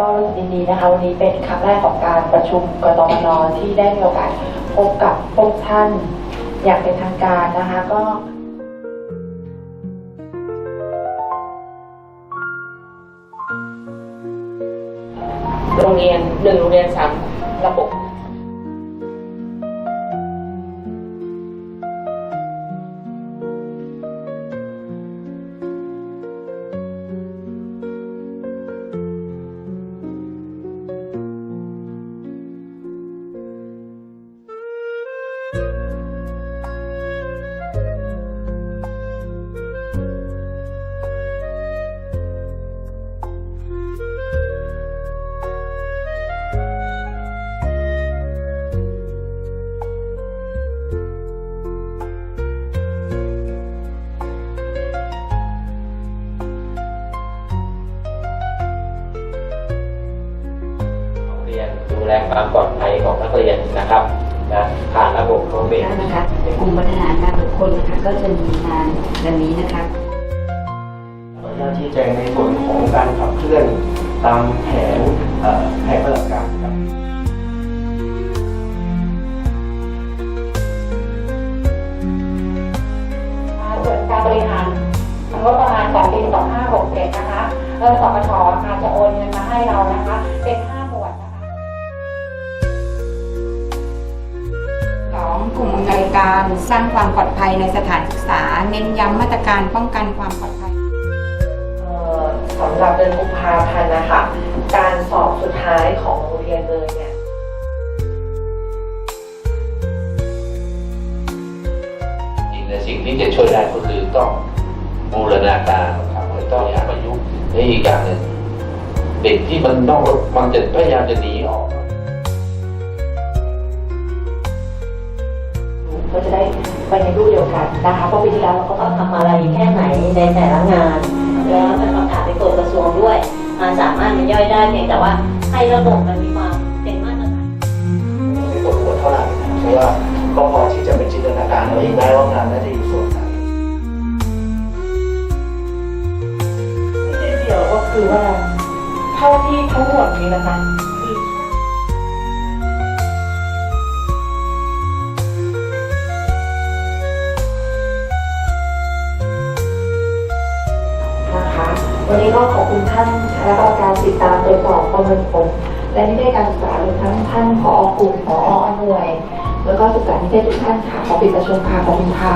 ก็ยินดีนะคะวันนี้เป็นครั้งแรกของการประชุมกตมนที่ได้มีโอกาสพบกับพวกท่านอย่างเป็นทางการนะคะก็โรงเรียนหนึ่งโรงเรียนสามระบบ ยน ดูแลความปลอดภัยของนักเรียนนะครับนะผ่านระบบโควิดนะคะกลุ่มพัฒนาการบุคคลนะคะก็จะมีงานดังนี้นะคะขออนุญาตชี้แจงในส่วนของการขับเคลื่อนตามแผนเอ่อแผนปฏิบัติการครับส่วนการบริหารงบประมาณของปี2567นะคะเออสปชอาจจะโอนเงินมาให้เรานะคะเป็น5 การ สร้างความปลอดภัยในสถานศึกษา เน้นย้ำมาตรการป้องกันความปลอดภัยเอ่อสำหรับเดือนกุมภาพันธ์นะคะ การสอบสุดท้ายของโรงเรียนเลยเนี่ยอีกในสิ่งที่จะช่วยได้ก็คือต้องบูรณาการครับต้องประยุกต์และอีกอย่างหนึ่งเด็กที่มันนอกมันจะพยายามจะหนีออก ก็จะได้ไปในรูปเดียวกันนะคะเพราะปีที่แล้วเราก็เขาทำอะไรแค่ไหนในแต่ละงาน แล้วมันประกาศไปกฎกระทรวงด้วยมันสามารถมันย่อยได้เพียงแต่ว่าให้ระบบมันมีความเป็นมาตรฐานไม่ปวดหัวเท่าไหร่นะเพราะว่าก็พอที่จะเป็นจินตนาการเอาเองได้ว่างานน่าจะอยู่ส่วนไหนที่เดียวก็คือว่าเท่าที่ทั้งหมดนี้นะคะ วันนี้ก็ขอบคุณท่านคณะกรรมการติดตามตรวจสอบประเมินผลและนิเทศการศึกษารวมทั้งท่านผอกลุ่มผอหน่วย แล้วก็ศึกษานิเทศทุกท่านค่ะขอปิดประชุมค่ะขอบคุณค่ะ